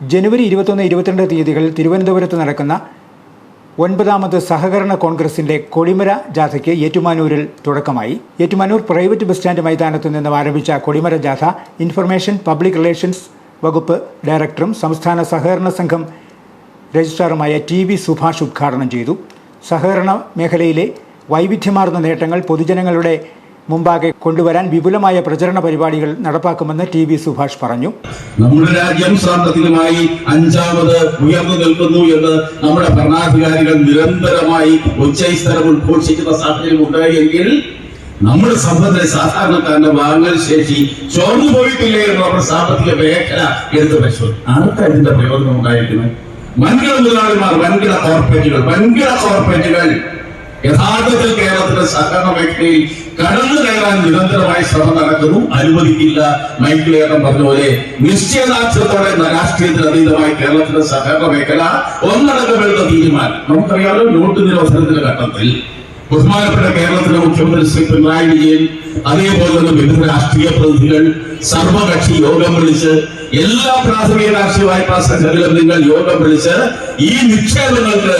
ജനുവരി ഇരുപത്തൊന്ന് ഇരുപത്തിരണ്ട് തീയതികളിൽ തിരുവനന്തപുരത്ത് നടക്കുന്ന ഒൻപതാമത് സഹകരണ കോൺഗ്രസിന്റെ കൊടിമര ജാഥയ്ക്ക് ഏറ്റുമാനൂരിൽ തുടക്കമായി. ഏറ്റുമാനൂർ പ്രൈവറ്റ് ബസ് സ്റ്റാൻഡ് മൈതാനത്ത് നിന്നും ആരംഭിച്ച കൊടിമര ജാഥ ഇൻഫർമേഷൻ പബ്ലിക് റിലേഷൻസ് വകുപ്പ് ഡയറക്ടറും സംസ്ഥാന സഹകരണ സംഘം രജിസ്ട്രാറുമായ ടി വി സുഭാഷ് ഉദ്ഘാടനം ചെയ്തു. സഹകരണ മേഖലയിലെ വൈവിധ്യമാർന്ന നേട്ടങ്ങൾ പൊതുജനങ്ങളുടെ മുമ്പാകെ കൊണ്ടുവരാൻ വിപുലമായ പ്രചരണ പരിപാടികൾ നടപ്പാക്കുമെന്ന് ടി വി സുഭാഷ് പറഞ്ഞു. നമ്മുടെ രാജ്യം സാമ്പത്തികമായി അഞ്ചാമത് ഉയർന്നു നിൽക്കുന്നു എന്ന് നമ്മുടെ ഭരണാധികാരികൾ നിരന്തരമായി ഉച്ചസ്ഥലം ഉദ്ഘോഷിക്കുന്ന സാഹചര്യം ഉണ്ടായെങ്കിൽ നമ്മുടെ സമ്പത്തിലെ സാധാരണക്കാരന്റെ വാങ്ങൽ ശേഷി ചോർന്നു പോയിട്ടില്ലേ എന്ന് നമ്മുടെ സാമ്പത്തിക മേഖല എന്ത് പരിശോധന ആർക്കാ ഇതിന്റെ പ്രയോജനം ഉണ്ടായിരിക്കുന്നത്? വൻകിട മുതലാളിമാർ വൻകിട കോർപ്പറേറ്റുകൾ വൻകിട കോർപ്പറേറ്റുകൾ യഥാർത്ഥത്തിൽ കേരളത്തിന്റെ സഹകരണ മേഖലയിൽ കടന്നു കയറാൻ നിരന്തരമായി ശ്രമം നടക്കുന്നു. അനുവദിക്കില്ല. മൈക്കിൾ മൈക്കിളേട്ടൻ പറഞ്ഞ പോലെ നിശ്ചയദാർഢ്യത്തോടെ രാഷ്ട്രീയത്തിന് അതീതമായി കേരളത്തിന്റെ സഹകരണ മേഖല ഒന്നടങ്കമെടുത്ത തീരുമാനം. നമുക്കറിയാമല്ലോ നോട്ട് നിരോധനത്തിന്റെ ഘട്ടത്തിൽ ബഹുമാനപ്പെട്ട കേരളത്തിലെ മുഖ്യമന്ത്രി ശ്രീ പിണറായി വിജയൻ അതേപോലെ തന്നെ വിവിധ രാഷ്ട്രീയ പ്രതിനിധികൾ സർവകക്ഷി യോഗം വിളിച്ച് എല്ലാ പ്രാഥമിക രാഷ്ട്രീയ വായ്പാ സംഘങ്ങളിലും നിങ്ങൾ യോഗം വിളിച്ച് ഈ നിക്ഷേപങ്ങൾക്ക്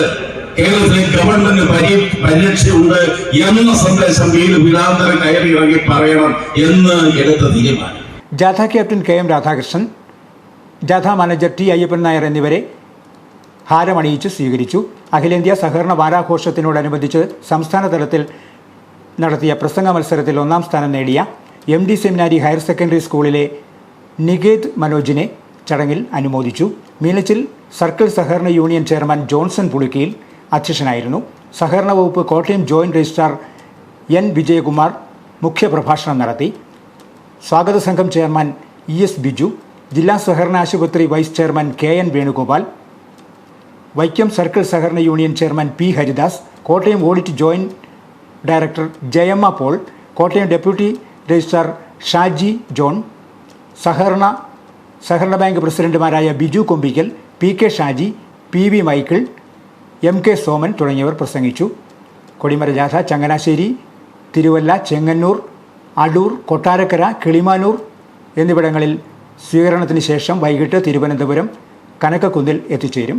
കേരളത്തിലെ ഗവൺമെന്റ് പരി പരിരക്ഷയുണ്ട് എന്ന സന്ദേശം വീട് വീടാന്തരം കയറി ഇറങ്ങി പറയണം എന്ന് എടുത്ത തീരുമാനം. ജാഥ ക്യാപ്റ്റൻ കെ എം രാധാകൃഷ്ണൻ ജാഥാ മാനേജർ ടി അയ്യപ്പൻ നായർ എന്നിവരെ ഹാരമണിയിച്ച് സ്വീകരിച്ചു. അഖിലേന്ത്യാ സഹകരണ വാരാഘോഷത്തിനോടനുബന്ധിച്ച് സംസ്ഥാന തലത്തിൽ നടത്തിയ പ്രസംഗ മത്സരത്തിൽ ഒന്നാം സ്ഥാനം നേടിയ M D seminary higher secondary സ്കൂളിലെ നികേത് മനോജിനെ ചടങ്ങിൽ അനുമോദിച്ചു. മീനച്ചിൽ സർക്കിൾ സഹകരണ യൂണിയൻ ചെയർമാൻ ജോൺസൺ പുളിക്കയിൽ അധ്യക്ഷനായിരുന്നു. സഹകരണ വകുപ്പ് Kottayam joint registrar N. Vijayakumar മുഖ്യപ്രഭാഷണം നടത്തി. സ്വാഗത സംഘം ചെയർമാൻ ഇ എസ് ബിജു ജില്ലാ സഹകരണ ആശുപത്രി vice chairman K N Venugopal Vaikom circle സഹകരണ union chairman P Haridas Kottayam audit joint director Jayamma Paul Kottayam deputy registrar Shaji John സഹകരണ സഹകരണ ബാങ്ക് പ്രസിഡന്റുമാരായ Biju Kombikkal P K Shaji P V Michael M K Soman തുടങ്ങിയവർ പ്രസംഗിച്ചു. കൊടിമര ജാഥ ചങ്ങനാശ്ശേരി തിരുവല്ല ചെങ്ങന്നൂർ അടൂർ കൊട്ടാരക്കര കിളിമാനൂർ എന്നിവിടങ്ങളിൽ സ്വീകരണത്തിന് ശേഷം വൈകിട്ട് തിരുവനന്തപുരം കനക്കക്കുന്നിൽ എത്തിച്ചേരും.